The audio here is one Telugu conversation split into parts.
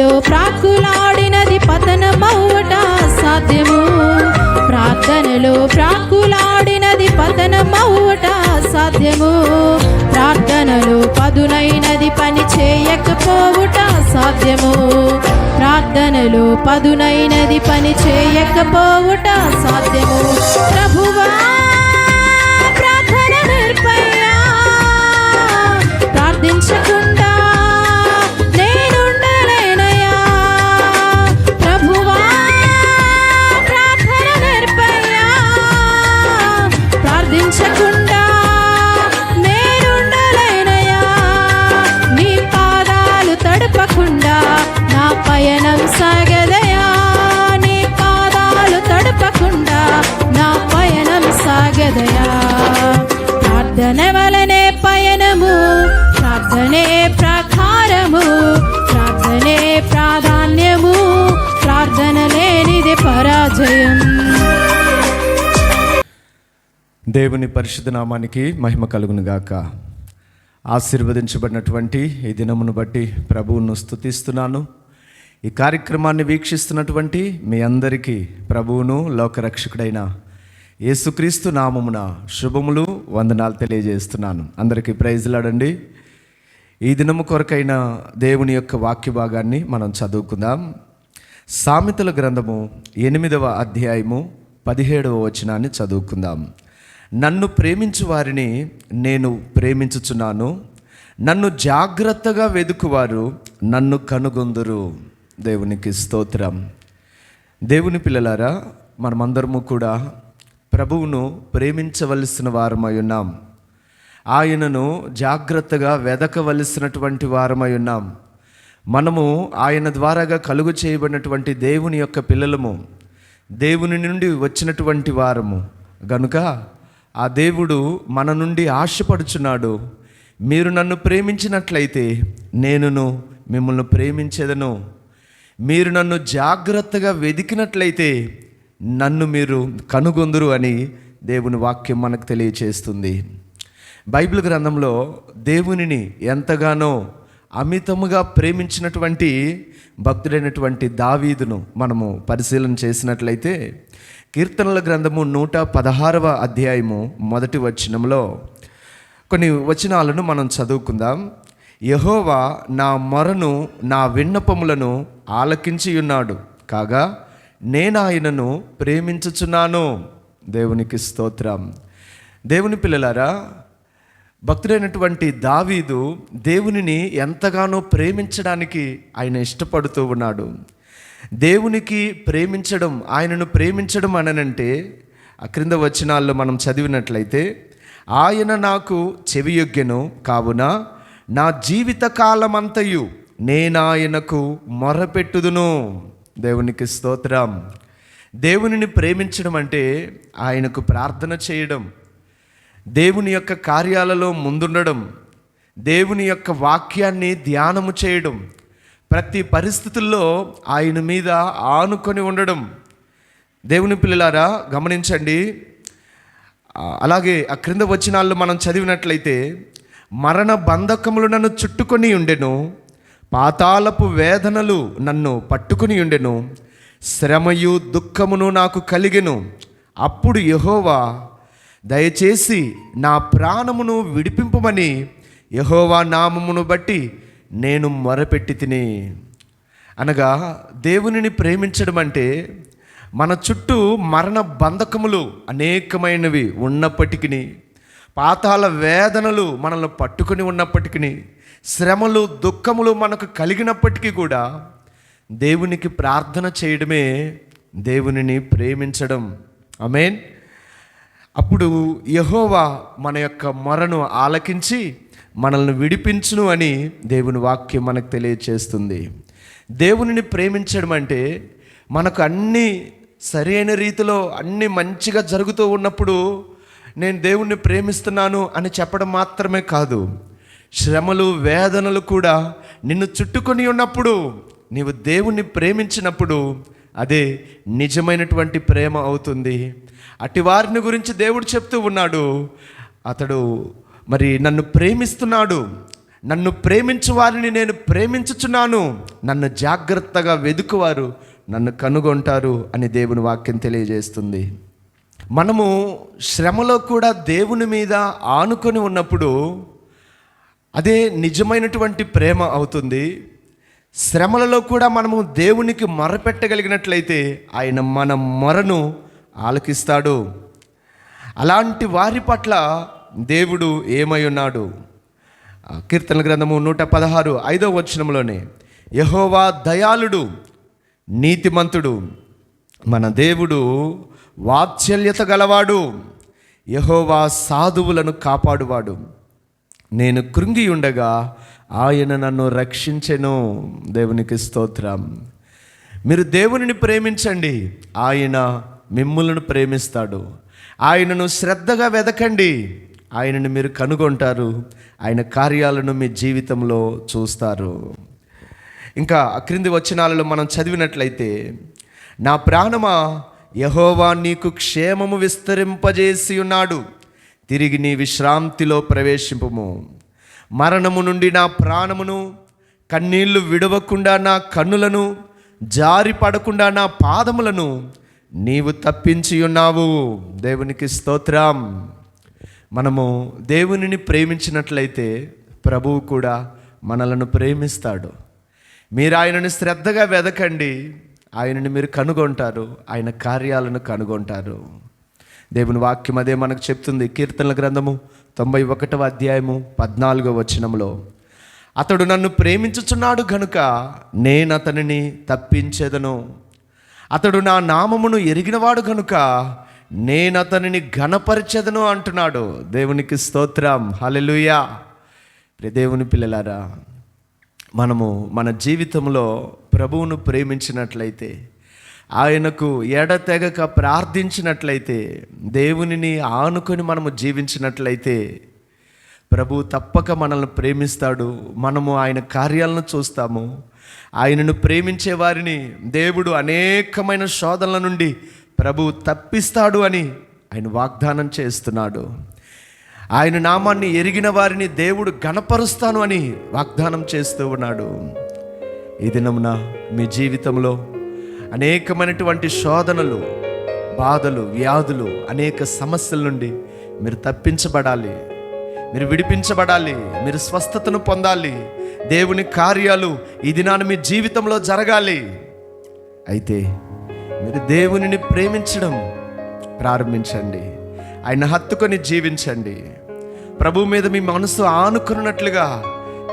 ప్రార్థనలో ప్రాకులాడినది పతనమౌట సాధ్యము. ప్రార్థనలో ప్రాకులాడినది పతనమౌట సాధ్యము. ప్రార్థనలో పదునైనది పని చేయకపోవుట సాధ్యము. ప్రార్థనలో పదునైనది పని చేయకపోవుట సాధ్యము. ప్రభువా దేవుని పరిశుద్ధ నామానికి మహిమ కలుగును గాక ఆశీర్వదించబడినటువంటి ఈ దినమును బట్టి ప్రభువును స్తుతిస్తున్నాను. ఈ కార్యక్రమాన్ని వీక్షిస్తున్నటువంటి మీ అందరికీ ప్రభువును లోకరక్షకుడైన యేసుక్రీస్తు నామమున శుభములు వందనాలు తెలియజేస్తున్నాను. అందరికీ ప్రైజ్లాడండి ఈ దినము కొరకైన దేవుని యొక్క వాక్య భాగాన్ని మనం చదువుకుందాం. సామెతల గ్రంథము ఎనిమిదవ అధ్యాయము పదిహేడవ వచనాన్ని చదువుకుందాం. నన్ను ప్రేమించు వారిని నేను ప్రేమించుచున్నాను. నన్ను జాగ్రత్తగా వెదుకువారు నన్ను కనుగొందురు. దేవునికి స్తోత్రం. దేవుని పిల్లలారా మనమందరము కూడా ప్రభువును ప్రేమించవలసిన వారమై ఉన్నాం. ఆయనను జాగ్రత్తగా వెదకవలసినటువంటి వారమై ఉన్నాం. మనము ఆయన ద్వారాగా కలుగు చేయబడినటువంటి దేవుని యొక్క పిల్లలము. దేవుని నుండి వచ్చినటువంటి వారము. గనుక ఆ దేవుడు మన నుండి ఆశపడుచున్నాడు. మీరు నన్ను ప్రేమించినట్లయితే నేనును మిమ్మల్ని ప్రేమించేదను. మీరు నన్ను జాగ్రత్తగా వెదికినట్లయితే నన్ను మీరు కనుగొందురు అని దేవుని వాక్యం మనకు తెలియచేస్తుంది. బైబిల్ గ్రంథంలో దేవునిని ఎంతగానో అమితముగా ప్రేమించినటువంటి భక్తుడైనటువంటి దావీదును మనము పరిశీలన చేసినట్లయితే కీర్తనల గ్రంథము నూట పదహారవ అధ్యాయము మొదటి వచనంలో కొన్ని వచనాలను మనం చదువుకుందాం. యహోవా నా మొరను నా విన్నపములను ఆలకించి ఉన్నాడు కాగా నేను ఆయనను ప్రేమించుచున్నాను. దేవునికి స్తోత్రం. దేవుని పిల్లలారా భక్తుడైనటువంటి దావీదు దేవునిని ఎంతగానో ప్రేమించడానికి ఆయన ఇష్టపడుతూ ఉన్నాడు. దేవునికి ప్రేమించడం ఆయనను ప్రేమించడం అననంటే ఆ క్రింద వచనాల్లో మనం చదివినట్లయితే ఆయన నాకు చెవియొగ్గెను కావున నా జీవిత కాలమంతయు నేనాయనకు మొరపెట్టుదును. దేవునికి స్తోత్రం. దేవునిని ప్రేమించడం అంటే ఆయనకు ప్రార్థన చేయడం దేవుని యొక్క కార్యాలలో ముందుండడం దేవుని యొక్క వాక్యాన్ని ధ్యానము చేయడం ప్రతి పరిస్థితుల్లో ఆయన మీద ఆనుకొని ఉండడం. దేవుని పిల్లలారా గమనించండి. అలాగే ఆ క్రింద వచనాల్లో మనం చదివినట్లయితే మరణ బంధకములు నన్ను చుట్టుకొని ఉండెను పాతాళపు వేదనలు నన్ను పట్టుకుని ఉండెను శ్రమయు దుఃఖమును నాకు కలిగెను. అప్పుడు యహోవా దయచేసి నా ప్రాణమును విడిపింపమని యహోవా నామమును బట్టి నేను మొరపెట్టి తిని. అనగా దేవునిని ప్రేమించడం అంటే మన చుట్టూ మరణ బంధకములు అనేకమైనవి ఉన్నప్పటికీ పాతాల వేదనలు మనల్ని పట్టుకుని ఉన్నప్పటికీ శ్రమలు దుఃఖములు మనకు కలిగినప్పటికీ కూడా దేవునికి ప్రార్థన చేయడమే దేవునిని ప్రేమించడం. అమేన్ అప్పుడు యహోవా మన యొక్క మొరను ఆలకించి మనల్ని విడిపించును అని దేవుని వాక్యం మనకు తెలియచేస్తుంది. దేవునిని ప్రేమించడం అంటే మనకు అన్నీ సరైన రీతిలో అన్ని మంచిగా జరుగుతూ ఉన్నప్పుడు నేను దేవుణ్ణి ప్రేమిస్తున్నాను అని చెప్పడం మాత్రమే కాదు. శ్రమలు వేదనలు కూడా నిన్ను చుట్టుకొని ఉన్నప్పుడు నీవు దేవుణ్ణి ప్రేమించినప్పుడు అదే నిజమైనటువంటి ప్రేమ అవుతుంది. అట్టి వారిని గురించి దేవుడు చెప్తూ ఉన్నాడు. అతడు మరి నన్ను ప్రేమిస్తున్నాడు. నన్ను ప్రేమించు వారిని నేను ప్రేమించుచున్నాను. నన్ను జాగ్రత్తగా వెదుకువారు నన్ను కనుగొంటారు అని దేవుని వాక్యం తెలియజేస్తుంది. మనము శ్రమలో కూడా దేవుని మీద ఆనుకొని ఉన్నప్పుడు అదే నిజమైనటువంటి ప్రేమ అవుతుంది. శ్రమలలో కూడా మనము దేవునికి మొరపెట్టగలిగినట్లయితే ఆయన మన మొరను ఆలకిస్తాడు. అలాంటి వారి పట్ల దేవుడు ఏమై ఉన్నాడు? కీర్తన గ్రంథము నూట పదహారు ఐదవ వచనంలోనే యహోవా దయాళుడు నీతిమంతుడు మన దేవుడు వాత్సల్యత గలవాడు యహోవా సాధువులను కాపాడువాడు. నేను కృంగి ఉండగా ఆయన నన్ను రక్షించెను. దేవునికి స్తోత్రం. మీరు దేవునిని ప్రేమించండి. ఆయన మిమ్ములను ప్రేమిస్తాడు. ఆయనను శ్రద్ధగా వెదకండి. ఆయనను మీరు కనుగొంటారు. ఆయన కార్యాలను మీ జీవితంలో చూస్తారు. ఇంకా అక్రింది క్రింది వచనాలలో మనం చదివినట్లయితే నా ప్రాణమా యహోవా నీకు క్షేమము విస్తరింపజేసి ఉన్నాడు తిరిగి నీ విశ్రాంతిలో ప్రవేశింపుము. మరణము నుండి నా ప్రాణమును కన్నీళ్ళు విడవకుండా నా కన్నులను జారి పడకుండా నా పాదములను నీవు తప్పించి ఉన్నావు దేవునికి స్తోత్రం. మనము దేవునిని ప్రేమించినట్లయితే ప్రభువు కూడా మనలను ప్రేమిస్తాడు. మీరు ఆయనను శ్రద్ధగా వెదకండి. ఆయనని మీరు కనుగొంటారు. ఆయన కార్యాలను కనుగొంటారు. దేవుని వాక్యం అదే మనకు చెప్తుంది. కీర్తనల గ్రంథము తొంభై ఒకటవ అధ్యాయము పద్నాలుగో వచనంలో అతడు నన్ను ప్రేమించుచున్నాడు గనుక నేను అతనిని తప్పించేదను. అతడు నా నామమును ఎరిగినవాడు గనుక నేను అతనిని ఘనపరిచెదను అంటున్నాడు. దేవునికి స్తోత్రం. హలెలుయా ప్రియ దేవుని పిల్లలారా మనము మన జీవితంలో ప్రభువును ప్రేమించినట్లయితే ఆయనకు ఎడతెగక ప్రార్థించినట్లయితే దేవునిని ఆనుకొని మనము జీవించినట్లయితే ప్రభు తప్పక మనల్ని ప్రేమిస్తాడు. మనము ఆయన కార్యాలను చూస్తాము. ఆయనను ప్రేమించే వారిని దేవుడు అనేకమైన శోధనల నుండి ప్రభు తప్పిస్తాడు అని ఆయన వాగ్దానం చేస్తున్నాడు. ఆయన నామాన్ని ఎరిగిన వారిని దేవుడు గణపరుస్తాను అని వాగ్దానం చేస్తూ ఉన్నాడు. ఈ దినమున మీ జీవితంలో అనేకమైనటువంటి శోధనలు బాధలు వ్యాధులు అనేక సమస్యల నుండి మీరు తప్పించబడాలి. మీరు విడిపించబడాలి. మీరు స్వస్థతను పొందాలి. దేవుని కార్యాలు ఈ దినాన మీ జీవితంలో జరగాలి. అయితే మీరు దేవునిని ప్రేమించడం ప్రారంభించండి. ఆయన హత్తుకొని జీవించండి. ప్రభు మీద మీ మనసు ఆనుకున్నట్లుగా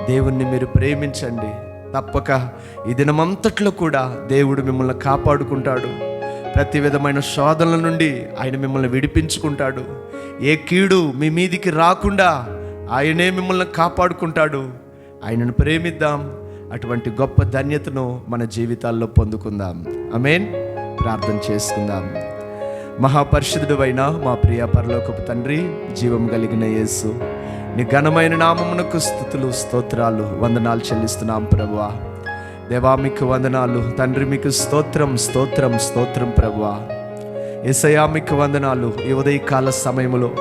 దేవుణ్ణి మీరు ప్రేమించండి. తప్పక ఈ దినమంతట్లో కూడా దేవుడు మిమ్మల్ని కాపాడుకుంటాడు. ప్రతి విధమైన శోధనల నుండి ఆయన మిమ్మల్ని విడిపించుకుంటాడు. ఏ కీడు మీ మీదికి రాకుండా ఆయనే మిమ్మల్ని కాపాడుకుంటాడు. ఆయనను ప్రేమిద్దాం. అటువంటి గొప్ప ధన్యతను మన జీవితాల్లో పొందుకుందాం. ఐ మీన్ ప్రార్థన చేసుకుందాం. మహాపరిషుడు అయిన మా ప్రియ పరలోకపు తండ్రి జీవం కలిగిన యేసు నీ ఘనమైన నామమునకు స్థుతులు స్తోత్రాలు వందనాలు చెల్లిస్తున్నాం ప్రభువా. దేవా మీకు వందనాలు. తండ్రి మీకు స్తోత్రం స్తోత్రం స్తోత్రం ప్రభువా. ఎసయా మీకు వందనాలు. ఈ ఉదయకాల సమయంలో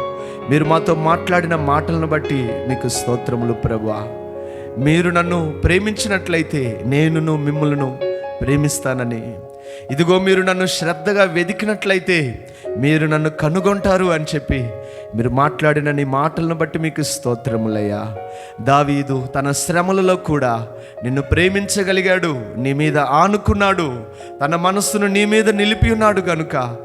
మీరు మాతో మాట్లాడిన మాటలను బట్టి మీకు స్తోత్రములు ప్రభువా. మీరు నన్ను ప్రేమించినట్లయితే నేనును మిమ్మల్ని ప్రేమిస్తానని ఇదిగో మీరు నన్ను శ్రద్ధగా వెదికినట్లయితే మీరు నన్ను కనుగొంటారు అని చెప్పి మీరు మాట్లాడిన నీ మాటలను బట్టి మీకు స్తోత్రములయ్యా. దావీదు తన శ్రమలలో కూడా నిన్ను ప్రేమించగలిగాడు నీ మీద ఆనుకున్నాడు తన మనస్సును నీ మీద నిలిపి ఉన్నాడు గనుక.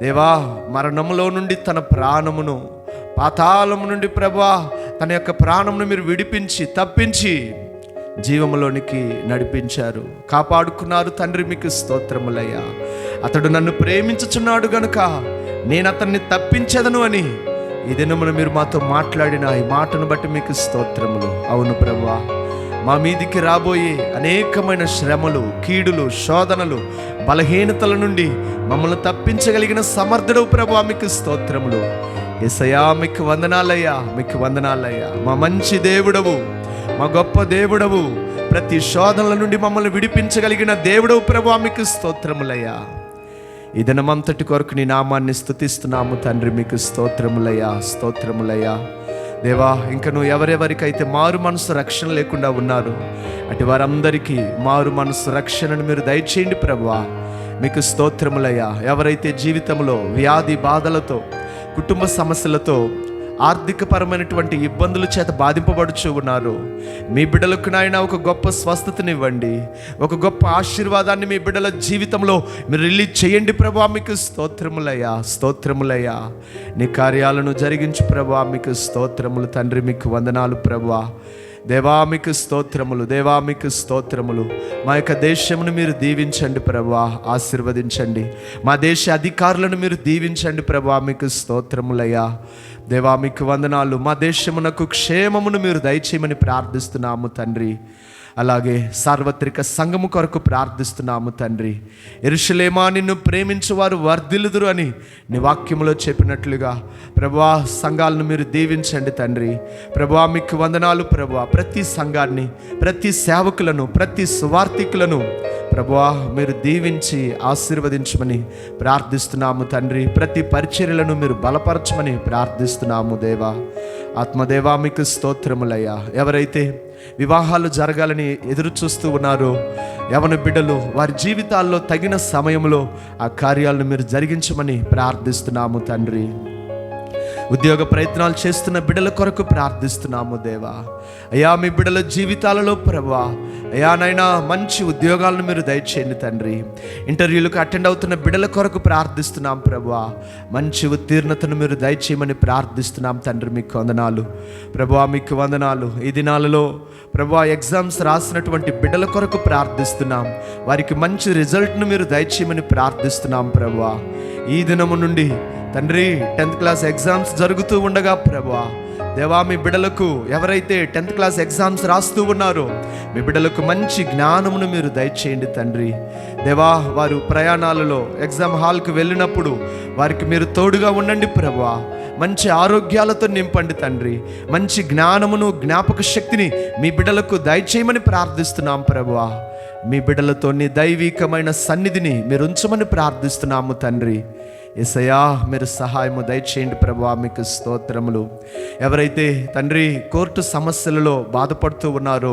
దేవా మరణములో నుండి తన ప్రాణమును పాతాళము నుండి ప్రభా తన యొక్క ప్రాణమును మీరు విడిపించి తప్పించి జీవములోనికి నడిపించారు. కాపాడుకున్నారు తండ్రి మీకు స్తోత్రములయ్యా. అతడు నన్ను ప్రేమించుచున్నాడు గనుక నేను అతన్ని తప్పించదను అని ఈ దినమున మీరు మాతో మాట్లాడిన ఈ మాటను బట్టి మీకు స్తోత్రములు. అవును ప్రభా మా మీదికి రాబోయే అనేకమైన శ్రమలు కీడులు శోధనలు బలహీనతల నుండి మమ్మల్ని తప్పించగలిగిన సమర్థుడు ప్రభా మీకు స్తోత్రములు. ఎసయా మీకు వందనాలయ్యా మీకు వందనాలయ్యా. మా మంచి దేవుడవు. మా గొప్ప దేవుడవు ప్రతి శోధనల నుండి మమ్మల్ని విడిపించగలిగిన దేవుడవు ప్రభు మీకు స్తోత్రములయ్యా. ఇదనమంతటి కొరకు నీ నామాన్ని స్థుతిస్తున్నాము తండ్రి మీకు స్తోత్రములయ్యా స్తోత్రములయ్యా. దేవా ఇంకా నువ్వు ఎవరెవరికైతే మారు మనసు రక్షణ లేకుండా ఉన్నారు అటు వారందరికీ మారు మనసు రక్షణను మీరు దయచేయండి ప్రభువా మీకు స్తోత్రములయ్యా. ఎవరైతే జీవితంలో వ్యాధి బాధలతో కుటుంబ సమస్యలతో ఆర్థికపరమైనటువంటి ఇబ్బందుల చేత బాధింపబడుచు ఉన్నారు. మీ బిడ్డలకు నాయన ఒక గొప్ప స్వస్థతనివ్వండి. ఒక గొప్ప ఆశీర్వాదాన్ని మీ బిడ్డల జీవితంలో మీరు రిలీజ్ చేయండి ప్రభా మీకు స్తోత్రములయ్యా స్తోత్రములయ్యా. నీ కార్యాలను జరిగించు ప్రభా మీకు స్తోత్రములు. తండ్రి మీకు వందనాలు ప్రభా. దేవామికి స్తోత్రములు దేవామికి స్తోత్రములు. మా యొక్క దేశమును మీరు దీవించండి ప్రభా ఆశీర్వదించండి. మా దేశ అధికారులను మీరు దీవించండి ప్రభా మీకు స్తోత్రములయ్యా. దేవా మీకు వందనాలు. మా దేశమునకు క్షేమమును మీరు దయచేయమని ప్రార్థిస్తున్నాము తండ్రి. అలాగే సార్వత్రిక సంఘము కొరకు ప్రార్థిస్తున్నాము తండ్రి. ఎరుషలేమా నిన్ను ప్రేమించేవారు వర్ధిల్లుదురు అని నీ వాక్యంలో చెప్పినట్లుగా. ప్రభువా సంఘాలను మీరు దీవించండి తండ్రి. ప్రభువా మీకు వందనాలు ప్రభా. ప్రతి సంఘాన్ని ప్రతి సేవకులను ప్రతి సువార్థికులను ప్రభువా మీరు దీవించి ఆశీర్వదించమని ప్రార్థిస్తున్నాము తండ్రి. ప్రతి పరిచర్యలను మీరు బలపరచమని ప్రార్థిస్తున్నాము దేవా. ఆత్మదేవా మీకు స్తోత్రములయ్యా. ఎవరైతే వివాహాలు జరగాలని ఎదురు చూస్తూ ఉన్నారు. యవన బిడ్డలు వారి జీవితాల్లో తగిన సమయంలో ఆ కార్యాలను మీరు జరిగించమని ప్రార్థిస్తున్నాము తండ్రి. ఉద్యోగ ప్రయత్నాలు చేస్తున్న బిడ్డల కొరకు ప్రార్థిస్తున్నాము దేవా. అయ్యా మీ బిడ్డల జీవితాలలో ప్రభా అయా నైనా మంచి ఉద్యోగాలను మీరు దయచేయండి తండ్రి. ఇంటర్వ్యూలకు అటెండ్ అవుతున్న బిడ్డల కొరకు ప్రార్థిస్తున్నాం ప్రభా మంచి ఉత్తీర్ణతను మీరు దయచేయమని ప్రార్థిస్తున్నాం తండ్రి మీకు వందనాలు. ప్రభా మీకు వందనాలు. ఈ దినాలలో ప్రభా ఎగ్జామ్స్ రాసినటువంటి బిడ్డల కొరకు ప్రార్థిస్తున్నాం. వారికి మంచి రిజల్ట్ను మీరు దయచేయమని ప్రార్థిస్తున్నాం ప్రభా ఈ దినము నుండి తండ్రి టెన్త్ క్లాస్ ఎగ్జామ్స్ జరుగుతూ ఉండగా ప్రభా దేవా మీ బిడ్డలకు ఎవరైతే టెన్త్ క్లాస్ ఎగ్జామ్స్ రాస్తూ ఉన్నారో మీ బిడ్డలకు మంచి జ్ఞానమును మీరు దయచేయండి తండ్రి. దేవా వారు ప్రయాణాలలో ఎగ్జామ్ హాల్కి వెళ్ళినప్పుడు వారికి మీరు తోడుగా ఉండండి ప్రభా. మంచి ఆరోగ్యాలతో నింపండి తండ్రి. మంచి జ్ఞానమును జ్ఞాపక శక్తిని మీ బిడ్డలకు దయచేయమని ప్రార్థిస్తున్నాం ప్రభువా మీ బిడ్డలతో నీ దైవికమైన సన్నిధిని మీరు ఉంచమని ప్రార్థిస్తున్నాము తండ్రి. ఎసయా మీరు సహాయము దయచేయండి ప్రభా మీకు స్తోత్రములు. ఎవరైతే తండ్రి కోర్టు సమస్యలలో బాధపడుతూ ఉన్నారో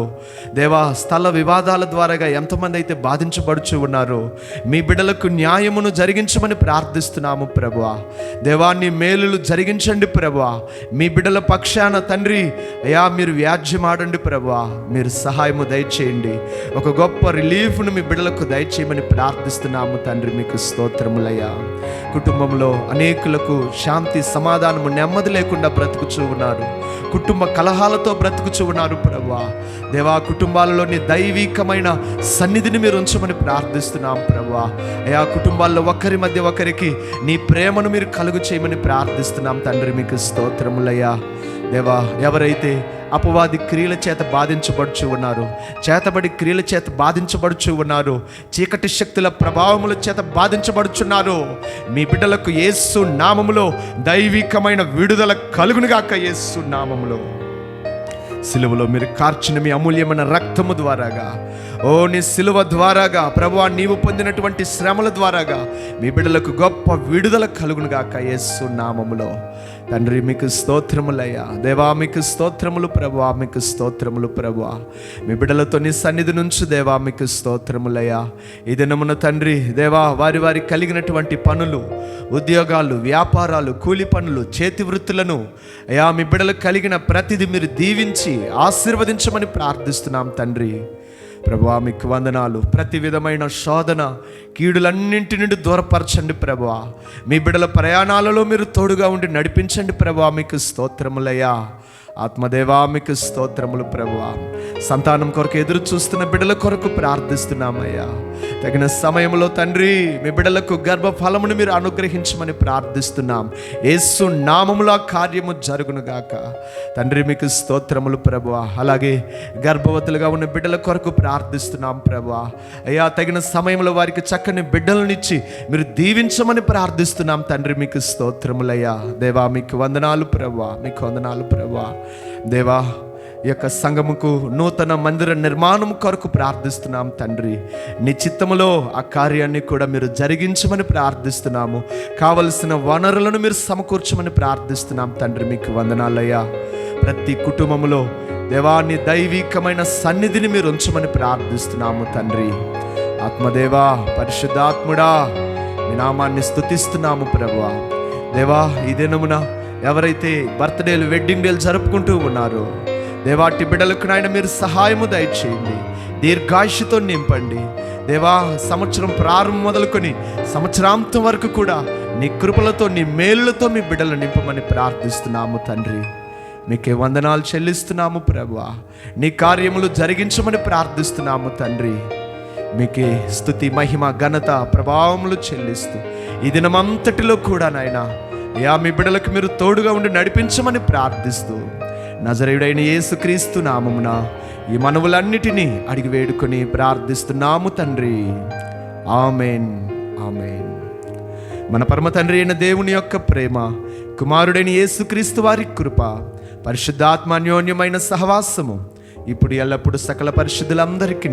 దేవా స్థల వివాదాల ద్వారాగా ఎంతమంది అయితే బాధించబడుచు ఉన్నారో మీ బిడ్డలకు న్యాయమును జరిగించమని ప్రార్థిస్తున్నాము ప్రభా. దేవాన్ని మేలులు జరిగించండి ప్రభువా మీ బిడ్డల పక్షాన తండ్రి అయా మీరు వ్యాజ్యమాడండి ప్రభువా మీరు సహాయము దయచేయండి. ఒక గొప్ప రిలీఫ్ను మీ బిడ్డలకు దయచేయమని ప్రార్థిస్తున్నాము తండ్రి మీకు స్తోత్రములయ్యా. కుటుంబంలో అనేకులకు శాంతి సమాధానము నెమ్మది లేకుండా బ్రతుకుచూ ఉన్నారు. కుటుంబ కలహాలతో బ్రతుకుచూ ఉన్నారు ప్రభా దేవా కుటుంబాలలోని దైవికమైన సన్నిధిని మీరు ఉంచమని ప్రార్థిస్తున్నాం ప్రభా అయా కుటుంబాల్లో ఒకరి మధ్య ఒకరికి నీ ప్రేమను మీరు కలుగు చేయమని ప్రార్థిస్తున్నాం తండ్రి మీకు స్తోత్రములయ్యా. దేవా ఎవరైతే అపవాది క్రియల చేత బాధించబడుచు ఉన్నారు చేతబడి క్రియల చేత బాధించబడుచు ఉన్నారు చీకటి శక్తుల ప్రభావముల చేత బాధించబడుచున్నారు మీ బిడ్డలకు యేసు నామములో దైవికమైన విడుదల కలుగునుగాక యేసు నామములో. సిలువలో మీరు కార్చిన మీ అమూల్యమైన రక్తము ద్వారాగా ఓ నీ సిలువ ద్వారాగా ప్రభువా నీవు పొందినటువంటి శ్రమల ద్వారాగా మీ బిడ్డలకు గొప్ప విడుదల కలుగునుగాక యేసు నామములో. తండ్రి మీకు స్తోత్రములయ్యా. దేవా మీకు స్తోత్రములు ప్రభువా మీకు స్తోత్రములు ప్రభువా. మీ బిడ్డలతో నీ సన్నిధి నుంచి దేవా మీకు స్తోత్రములయ్యా. ఈ దినమున తండ్రి దేవా వారి వారి కలిగినటువంటి పనులు ఉద్యోగాలు వ్యాపారాలు కూలి పనులు చేతి వృత్తులను అయా మీ బిడ్డలకు కలిగిన ప్రతిదీ మీరు దీవించి ఆశీర్వదించమని ప్రార్థిస్తున్నాం తండ్రి. ప్రభు మీకు వందనాలు. ప్రతి విధమైన శోధన కీడులన్నింటి నుండి దూరపరచండి ప్రభా. మీ బిడల ప్రయాణాలలో మీరు తోడుగా ఉండి నడిపించండి ప్రభా మీకు స్తోత్రములయ్యా. ఆత్మదేవా మీకు స్తోత్రములు ప్రభువా. సంతానం కొరకు ఎదురు చూస్తున్న బిడ్డల కొరకు ప్రార్థిస్తున్నామయ్యా. తగిన సమయంలో తండ్రి మీ బిడ్డలకు గర్భ ఫలమును మీరు అనుగ్రహించమని ప్రార్థిస్తున్నాం. యేసు నామములో కార్యము జరుగునుగాక తండ్రి మీకు స్తోత్రములు ప్రభువా. అలాగే గర్భవతులుగా ఉన్న బిడ్డల కొరకు ప్రార్థిస్తున్నాం ప్రభువా. అయ్యా తగిన సమయంలో వారికి చక్కని బిడ్డలనిచ్చి మీరు దీవించమని ప్రార్థిస్తున్నాం తండ్రి మీకు స్తోత్రములయ్యా. దేవా మీకు వందనాలు ప్రభువా మీకు వందనాలు ప్రభువా. దేవా ఈ యొక్క సంఘముకు నూతన మందిర నిర్మాణం కొరకు ప్రార్థిస్తున్నాం తండ్రి. నీ చిత్తములో ఆ కార్యాన్ని కూడా మీరు జరిగించమని ప్రార్థిస్తున్నాము. కావలసిన వనరులను మీరు సమకూర్చమని ప్రార్థిస్తున్నాం తండ్రి మీకు వందనాలయ్యా. ప్రతి కుటుంబంలో దేవాన్ని దైవికమైన సన్నిధిని మీరు ఉంచమని ప్రార్థిస్తున్నాము తండ్రి. ఆత్మదేవా పరిశుద్ధాత్ముడా మీ నామాన్ని స్తుతిస్తున్నాము ప్రభువా. దేవా ఈ దినమున ఎవరైతే బర్త్డేలు వెడ్డింగ్ డేలు జరుపుకుంటూ ఉన్నారో దేవాటి బిడ్డలకు నాయన మీరు సహాయము దయచేయండి. దీర్ఘాయుషతో నింపండి. దేవా సంవత్సరం ప్రారంభం మొదలుకొని సంవత్సరాంతం వరకు కూడా నీ కృపలతో నీ మేలులతో మీ బిడ్డలు నింపమని ప్రార్థిస్తున్నాము తండ్రి. మీకే వందనాలు చెల్లిస్తున్నాము ప్రభా. నీ కార్యములు జరిగించమని ప్రార్థిస్తున్నాము తండ్రి. మీకే స్థుతి మహిమ ఘనత ప్రభావములు చెల్లిస్తూ ఈ దినమంతటిలో కూడా నాయన యా మీ బిడ్డలకు మీరు తోడుగా ఉండి నడిపించమని ప్రార్థిస్తూ నజరేయుడైన యేసుక్రీస్తు నామమున ఈ మనవులన్నిటినీ అడిగి వేడుకొని ప్రార్థిస్తున్నాము తండ్రి. Amen amen. మన పరమ తండ్రి అయిన దేవుని యొక్క ప్రేమ కుమారుడైన యేసుక్రీస్తు వారి కృప పరిశుద్ధాత్మ అన్యోన్యమైన సహవాసము ఇప్పుడు ఎల్లప్పుడు సకల పరిశుద్ధులందరికీ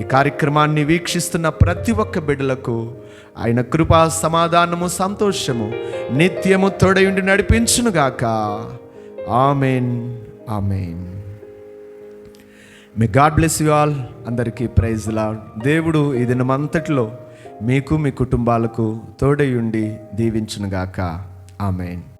ఈ కార్యక్రమాన్ని వీక్షిస్తున్న ప్రతి ఒక్క బిడ్డలకు ఆయన కృపా సమాధానము సంతోషము నిత్యము తోడయుండి నడిపించునుగాక. ఆమెన్. ఆమెన్. మీ గాడ్ బ్లెస్ యు ఆల్ అందరికీ ప్రైజ్ లా దేవుడు ఈ దినమంతటిలో మీకు మీ కుటుంబాలకు తోడయుండి దీవించునుగాక. ఆమెన్.